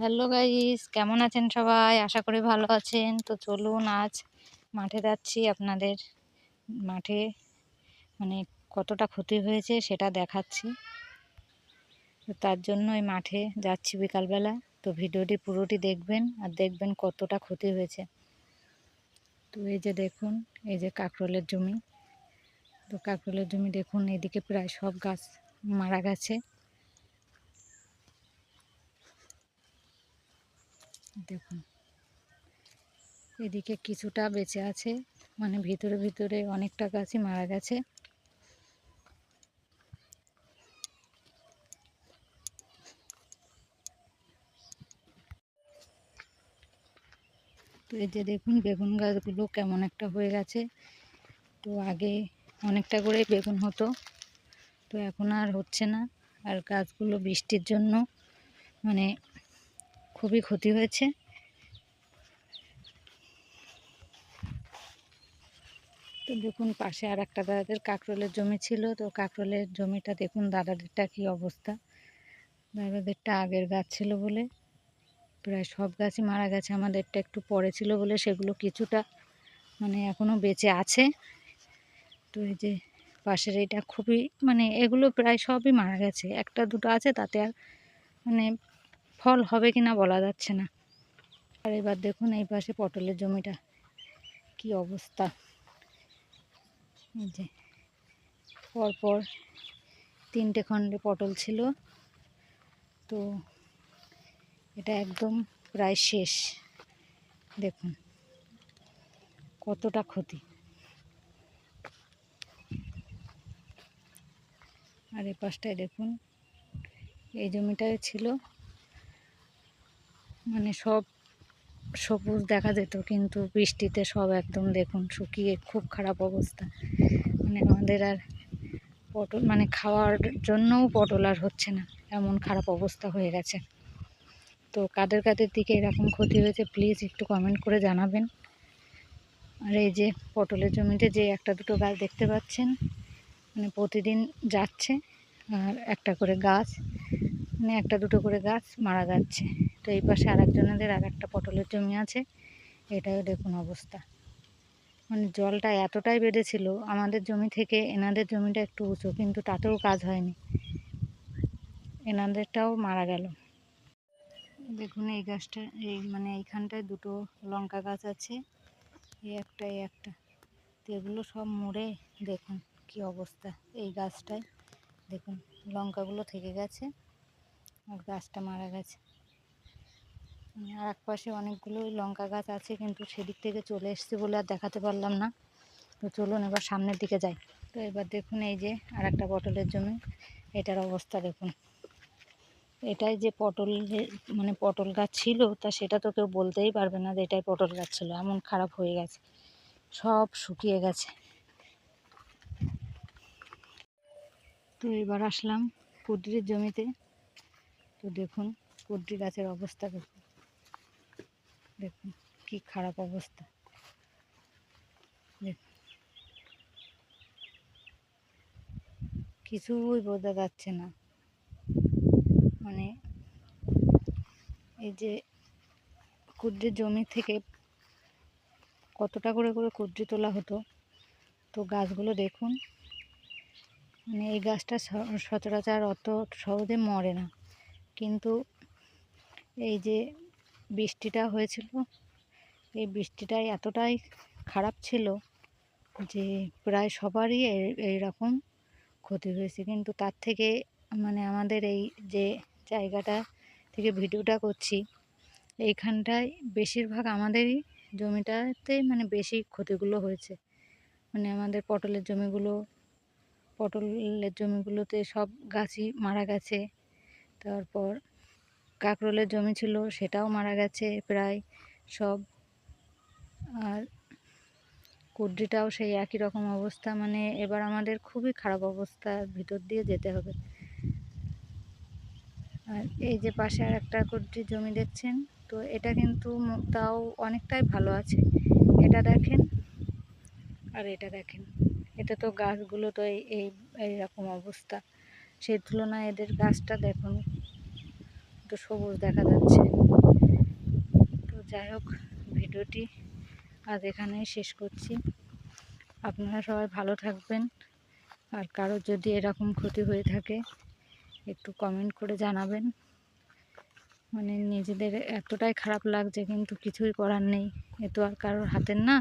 Hello guys, কেমন আছেন সবাই? আশা করি ভালো আছেন। তো চলুন আজ মাঠে যাচ্ছি। আপনাদের মাঠে মানে কতটা ক্ষতি হয়েছে সেটা দেখাচ্ছি। তো তার জন্য ওই মাঠে যাচ্ছি বিকালবেলা। তো ভিডিওটি পুরোটি দেখবেন আর দেখবেন কতটা ক্ষতি হয়েছে। তো এই যে দেখুন, এই যে কাঁকরোলের জমি। তো কাঁকরোলের জমি দেখুন, এদিকে প্রায় সব গাছ মারা গেছে। দেখুন। এদিকে কিছুটা বেঁচে আছে মানে ভিতরে ভিতরে অনেকটা গাছই মারা গেছে। তো এই যে দেখুন, বেগুন গাছগুলো কেমন একটা হয়ে গেছে। তো আগে অনেকটা করে বেগুন হতো, তো এখন আর হচ্ছে না। আর গাছগুলো বৃষ্টির জন্য মানে খুবই ক্ষতি হয়েছে। তো দেখুন, পাশে আর একটা দাদাদের কাঁকরোলের জমি ছিল। তো কাঁকরোলের জমিটা দেখুন, দাদাদেরটা কী অবস্থা? দাদাদেরটা আগের গাছ ছিল বলে প্রায় সব গাছই মারা গেছে। আমাদেরটা একটু পরে ছিল বলে সেগুলো কিছুটা মানে এখনও বেঁচে আছে। তো এই যে পাশের এটা খুবই মানে এগুলো প্রায় সবই মারা গেছে। একটা দুটো আছে, তাতে আর মানে ফল হবে কি না বলা যাচ্ছে না। আর এবার দেখুন এই পাশে পটলের জমিটা, কি অবস্থা। এই যে, পরপর তিনটে খণ্ডে পটল ছিল। তো এটা একদম প্রায় শেষ। দেখুন, কতটা ক্ষতি। আর এই পাশটায় দেখুন, এই জমিটায় ছিল মানে সব সবুজ দেখা যেত, কিন্তু বৃষ্টিতে সব একদম দেখুন শুকিয়ে খুব খারাপ অবস্থা। মানে আমাদের আর পটল মানে খাওয়ার জন্যও পটল আর হচ্ছে না, এমন খারাপ অবস্থা হয়ে গেছে। তো কাদের কাদের দিকে এরকম ক্ষতি হয়েছে প্লিজ একটু কমেন্ট করে জানাবেন। আর এই যে পটলের জমিতে যে একটা দুটো গাছ দেখতে পাচ্ছেন মানে প্রতিদিন যাচ্ছে, আর একটা করে গাছ। মানে একটা দুটো করে গাছ মারা যাচ্ছে। তো এই পাশে আর একজনেদের আর একটা পটলের জমি আছে। এটাও দেখুন অবস্থা। মানে জলটা এতটাই বেড়েছিল, আমাদের জমি থেকে এনাদের জমিটা একটু উঁচু, কিন্তু তাতেও কাজ হয়নি। এনাদেরটাও মারা গেল। দেখুন এই গাছটা, এই মানে এইখানটায় দুটো লঙ্কা গাছ আছে। এই একটা এই একটা। এগুলো সব মরে, দেখুন কি অবস্থা। এই গাছটায়, দেখুন লঙ্কাগুলো থেকে গেছে। গাছটা মারা গেছে। আর এক পাশে অনেকগুলো লঙ্কা গাছ আছে, কিন্তু সেদিক থেকে চলে এসছে বলে আর দেখাতে পারলাম না। তো চলুন এবার সামনের দিকে যাই। তো এবার দেখুন এই যে আর একটা পটলের জমি, এটার অবস্থা দেখুন। এটাই যে পটল মানে পটল গাছ ছিল, তা সেটা তো কেউ বলতেই পারবে না যে এটাই পটল গাছ ছিল, এমন খারাপ হয়ে গেছে। সব শুকিয়ে গেছে। তো এবার আসলাম কুদ্রির জমিতে। তো দেখুন কুদ্রি গাছের অবস্থা দেখুন। দেখুন, কি খারাপ অবস্থা। কিছুই বোঝা যাচ্ছে না। মানে এই যে কুদ্রির জমি থেকে কতটা করে করে কুদ্রি তোলা হতো, তো গাছগুলো দেখুন। মানে এই গাছটা সচরাচর অত সহজে মরে না। কিন্তু এই যে বৃষ্টিটা হয়েছিল, এই বৃষ্টিটাই এতটাই খারাপ ছিল যে প্রায় সবারই এই রকম ক্ষতি হয়েছে। কিন্তু তার থেকে মানে আমাদের এই যে জায়গাটা থেকে ভিডিওটা করছি, এইখানটায় বেশিরভাগ আমাদেরই জমিটাতে মানে বেশি ক্ষতিগুলো হয়েছে। মানে আমাদের পটলের জমিগুলো, পটলের জমিগুলোতে সব গাছই মারা গেছে। তারপর কাঁকরোলের জমি ছিল, সেটাও মারা গেছে প্রায় সব। আর কুদ্রিটাও সেই একই রকম অবস্থা মানে এবার আমাদের খুবই খারাপ অবস্থার ভিতর দিয়ে যেতে হবে। আর এই যে পাশে আর একটা কুদ্রির জমি দেখছেন, তো এটা কিন্তু তাও অনেকটাই ভালো আছে। এটা দেখেন, আর এটা দেখেন, এটা তো গাছগুলো তো এই এইরকম অবস্থা। সেই তুলনায় এদের গাছটা দেখুন তো সবুজ দেখা যাচ্ছে। তো যাই হোক, ভিডিওটি আজ এখানেই শেষ করছি। আপনারা সবাই ভালো থাকবেন। আর কারোর যদি এরকম ক্ষতি হয়ে থাকে, একটু কমেন্ট করে জানাবেন। মানে নিজেদের এতটাই খারাপ লাগছে, কিন্তু কিছুই করার নেই। এ তো আর কারোর হাতের না।